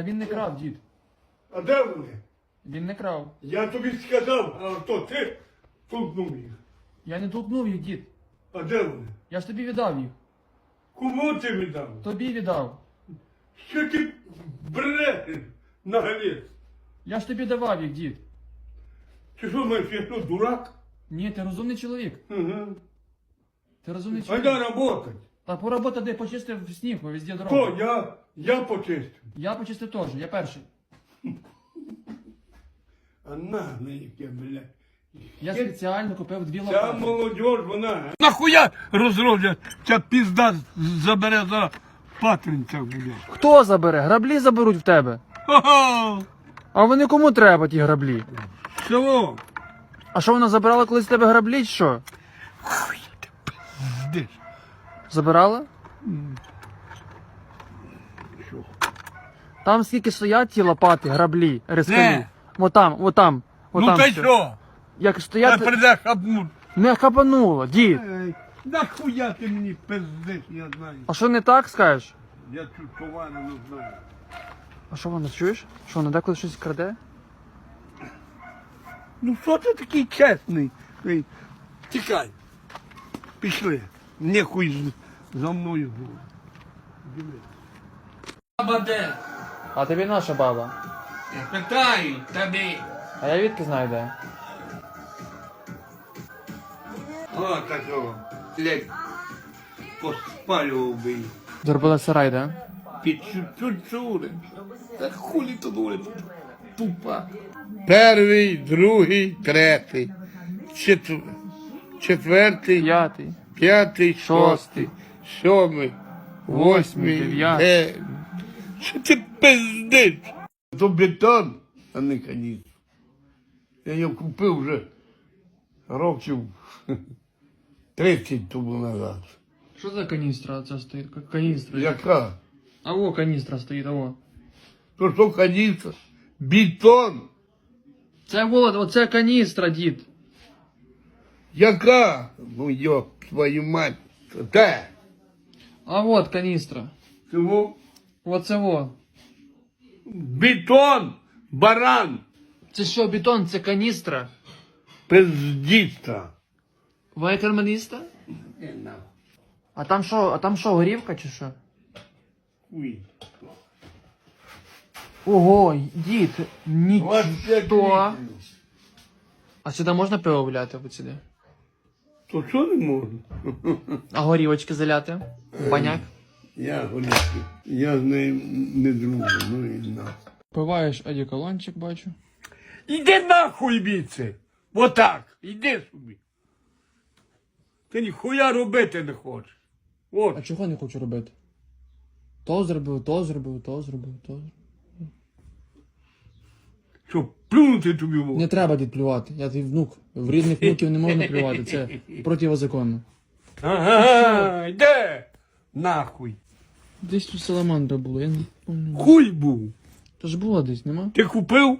Та він не крав, дід. А де вони? Він не крав. Я тобі сказав, а то ти толкнув їх. Я не толкнув їх, дід. А де вони? Я ж тобі віддав їх. Кому ти віддав? Тобі віддав. Що ти брешеш на галіс? Я ж тобі давав їх, дід. Ти що маєш, я що, дурак? Ні, ти розумний чоловік. Угу. Ти розумний чоловік. Айда работать. Та поработа де почистив сніг, бо везде Хто? Я, я почистив. Я почистив теж, я перший. А нагле яке, блядь. Я спеціально купив дві Ця лопати. молодь, вона. Нахуя розроблять, ця пізда забере за патринця, блядь. Хто забере? Граблі заберуть в тебе. Ха-ха! А вони кому треба, ті граблі? Село! А що вона забирала колись в тебе граблі, чи що? Хуй ти пиздиш. Забирала? Що? Там скільки стоять ті лопати, граблі, рискаві. Де? Отам, отам. Ну отам та все. що? Як Я стоять, прийде хапнуть. не хапануло, дід. Ей, Нахуя ти мені пиздиш, я знаю. А що не так скажеш? Я цю товару не знаю. А що вона чуєш? Що вона деколи щось краде? Ну що ти такий чесний? Ей, Тікай. Пішли. Нехуй з- за мною було. Баба де? А тобі наша баба. Я питаю тобі. А я відки знаю де. О, такого. Блядь. Поспалював би її. Зробила сарай, де? Під чучури. Та хулі тут говорить. Тупа. Перший, другий, третій. Четвер... Четвертий, П'ятий. п'ятий, Шостий. шостий, сьомий, восьмий, дев'ятий. дев'ятий. Що ти пиздиш? То бетон, а не каніс. Я його купив вже років 30 тому назад. Що за каністра ця стоїть? Каністра. Яка? А во каністра стоїть, а во. То що каністра? Бетон? Це во, оце каністра, дід. Яка? Ну йоп, твою мать. Де? А вот каністра. Чому? Оце во. Бетон, баран, Це що, бетон, це каністра? пиздіста. Ви карманіста? А там що, а там що, горівка чи що? Хуй. Ого, дід, Двадцять нічого. літрів. А сюди можна пиво вляти от сюди? То що не можна? А горівочки заляти? Баняк? Я горіти. Я з нею не дружу, ну і на. Пиваєш одеколончик, бачу. Іди нахуй біце. Отак. Іди собі. Ти ніхуя робити не хочеш. А чого не хочу робити? То зробив, то зробив, то зробив, то зробив. Що, плюнути тобі в Не треба відплювати, я твій внук. В рідних внуків не можна плювати, це противозаконно. Ага, йде. Нахуй. Десь тут саламандра була, я не пам'ятаю. Хуй був. То ж було десь, нема? Ти купив?